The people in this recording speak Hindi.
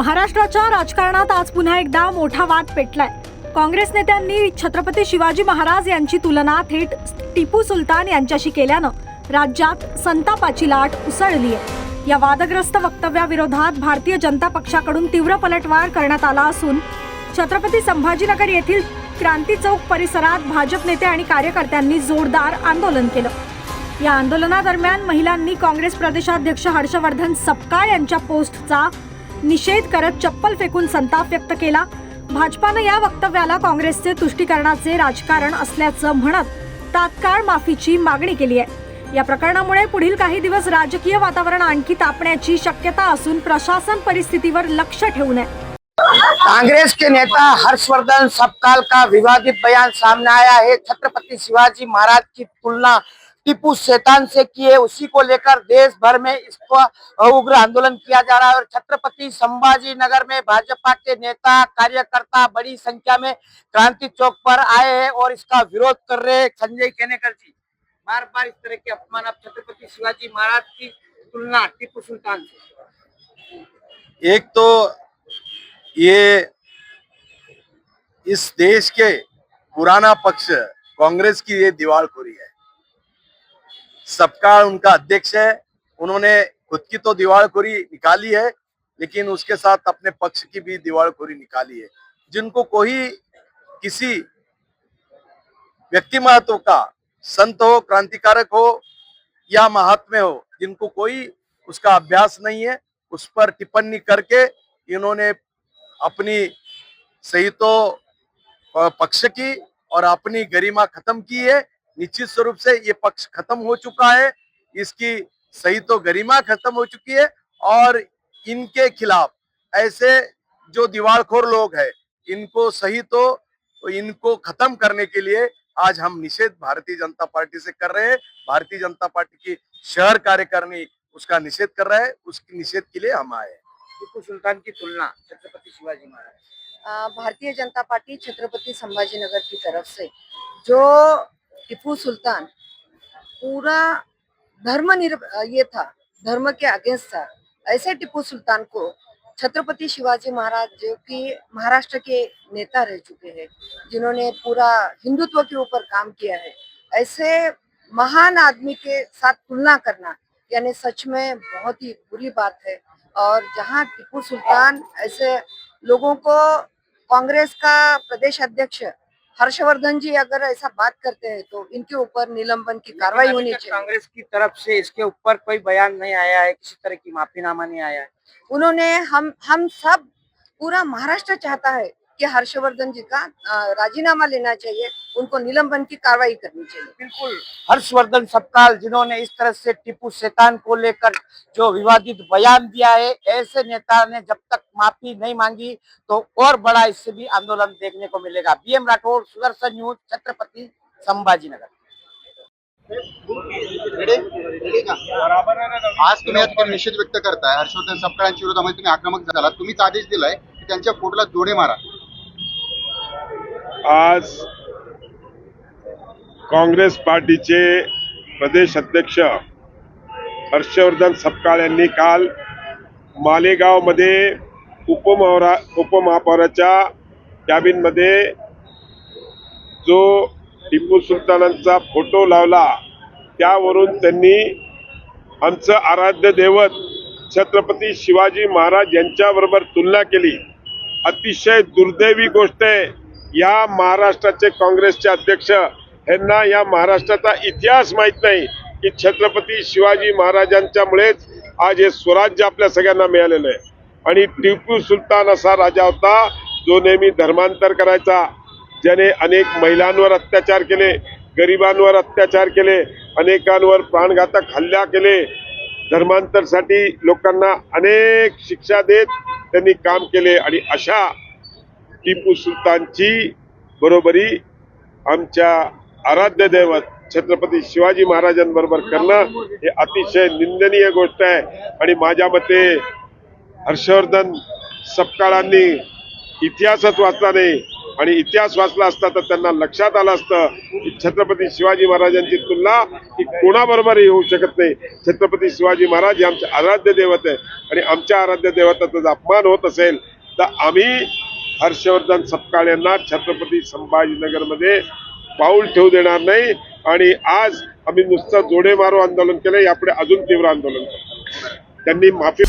महाराष्ट्राच्या राजकारणात आज पुन्हा एकदा मोठा वाद पेटलाय. काँग्रेस नेत्यांनी छत्रपती शिवाजी महाराज यांची तुलना थेट टिपू सुलतान यांच्याशी केल्यानं राज्यात संतापाची लाट उसळली आहे या वादग्रस्त वक्तव्याविरोधात भारतीय जनता पक्षाकडून तीव्र पलटवार करण्यात आला असून छत्रपती संभाजीनगर येथील क्रांती चौक परिसरात भाजप नेते आणि कार्यकर्त्यांनी जोरदार आंदोलन केलं. या आंदोलनादरम्यान महिलांनी काँग्रेस प्रदेशाध्यक्ष हर्षवर्धन सपकाळ यांच्या पोस्टचा निषेध करत चप्पल फेकून संताप व्यक्त केला. भाजपानं या वक्तव्याला काँग्रेसचे तुष्टीकरणाचे राजकारण असल्याचं म्हणत तात्काळ माफीची मागणी केली आहे. या प्रकरणामुळे पुढील काही दिवस राजकीय वातावरण आणखी तापण्याची शक्यता असून प्रशासन परिस्थितीवर लक्ष ठेवून आहे कांग्रेस के नेता हर्षवर्धन सबकाल का विवादित बयान सामने आया है? छत्रपति शिवाजी महाराज की तुलना टीपू शैतान से किए, उसी को लेकर देश भर में इसका उग्र आंदोलन किया जा रहा है और छत्रपति संभाजी नगर में भाजपा के नेता, कार्यकर्ता बड़ी संख्या में क्रांति चौक पर आए हैं और इसका विरोध कर रहे हैं संजय केनेकर जी। बार बार इस तरह के अपमान आप छत्रपति शिवाजी महाराज की तुलना टीपू सुल्तान से। एक तो ये इस देश के पुराना पक्ष, कांग्रेस की ये दीवार खोरी है। सबका उनका अध्यक्ष है। उन्होंने खुद की तो दीवारखोरी निकाली है, लेकिन उसके साथ अपने पक्ष की भी दीवारखोरी निकाली है। जिनको कोई किसी व्यक्ति महत्व का संत हो, क्रांतिकारक हो या महात्मे हो, जिनको कोई उसका अभ्यास नहीं है, उस पर टिप्पणी करके इन्होंने अपनी सही तो पक्ष की और अपनी गरिमा खत्म की है। निश्चित स्वरूप से ये पक्ष खत्म हो चुका है। इसकी सही तो गरिमा खत्म हो चुकी है और इनके खिलाफ ऐसे जो दीवारखोर लोग हैं इनको सही तो इनको खत्म करने के लिए आज हम निषेध भारतीय जनता पार्टी से कर रहे हैं। भारतीय जनता पार्टी की शहर कार्यकारिणी उसका निषेध कर रहा है। उसके निषेध के लिए हम आए हैं। टीपू सुल्तान की तुलना छत्रपति शिवाजी महाराज। भारतीय जनता पार्टी छत्रपति संभाजी नगर की तरफ़ से जो टिपू सुल्तान, पूरा धर्म ये था, धर्म के अगेंस्ट था। ऐसे टिपू सुल्तान को छत्रपति शिवाजी महाराज जो कि महाराष्ट्र के नेता रह चुके हैं, जिन्होंने पूरा हिंदुत्व के ऊपर काम किया है, ऐसे महान आदमी के साथ तुलना करना, यानी सच में बहुत ही बुरी बात है। और जहाँ टिपू सुल्तान ऐसे लोगों को कांग्रेस का प्रदेश अध्यक्ष हर्षवर्धन जी अगर ऐसा बात करते हैं तो इनके ऊपर निलंबन की कार्रवाई होनी चाहिए। कांग्रेस की तरफ़ से इसके ऊपर कोई बयान नहीं आया है किसी तरह की माफीनामा नहीं आया है। उन्होंने हम हम सब पूरा महाराष्ट्र चाहता है कि हर्षवर्धन जी का राजीनामा लेना चाहिए उनको निलंबन की कार्रवाई करनी चाहिए। बिल्कुल। हर्षवर्धन सबकाल जिन्होंने इस तरह से टीपू शैतान को लेकर जो विवादित बयान दिया है ऐसे नेता ने जब तक माफ़ी नहीं मांगी तो और बड़ा इससे भी आंदोलन देखने को मिलेगा। B M Rathore Sudarshan news Chhatrapati Sambhajinagar. आज तुम्ही या ठिकाणी निषेध व्यक्त करताय हर्षवर्धन सपकाळांच्या विरोधामध्ये तुम्ही आक्रमक तुम्हीच आदेश दिलाय की त्यांच्या फोटोला जोडे मारा। आज काँग्रेस पार्टीचे प्रदेश अध्यक्ष हर्षवर्धन सपकाळ यांनी काल मालेगावमध्ये उपमहारा उपमहापौराच्या कॅबिनमध्ये जो टिपू सुलतानांचा फोटो लावला त्यावरून त्यांनी आमचं आराध्य दैवत छत्रपती शिवाजी महाराज यांच्याबरोबर तुलना केली. अतिशय दुर्दैवी गोष्ट आहे. या महाराष्ट्राचे काँग्रेसचे अध्यक्ष यांना या महाराष्ट्राचा इतिहास माहीत नाही की छत्रपती शिवाजी महाराजांच्यामुळेच आज हे स्वराज्य आपल्या सगळ्यांना मिळालेलं आहे. आणि टिपू सुलतान असा राजा होता जो नेहमी धर्मांतर करायचा. ज्याने अनेक महिलांवर अत्याचार केले गरिबांवर अत्याचार केले अनेकांवर प्राणघातक हल्ला केले. धर्मांतरसाठी लोकांना अनेक शिक्षा देत त्यांनी काम केले आणि अशा टिपू सुलतानची बरोबरी आमच्या आराध्य दैवत छत्रपती शिवाजी महाराजांबरोबर करणं हे अतिशय निंदनीय गोष्ट आहे. आणि माझ्या मते हर्षवर्धन सपकाळांनी इतिहासच वाचला नाही आणि इतिहास वाचला असता तर त्यांना लक्षात आलं असतं की छत्रपती शिवाजी महाराजांची तुलना ही कोणाबरोबरही होऊ शकत नाही. छत्रपती शिवाजी महाराज हे आमचे आराध्य दैवत आहे आणि आमच्या आराध्य दैवताचा जर अपमान होत असेल तर आम्ही हर्षवर्धन सपकाळ यांना छत्रपती संभाजीनगरमध्ये पाऊल ठेवू देणार नाही. आणि आज आम्ही नुसतं जोडे मारो आंदोलन केलं यापुढे अजून तीव्र आंदोलन त्यांनी माफी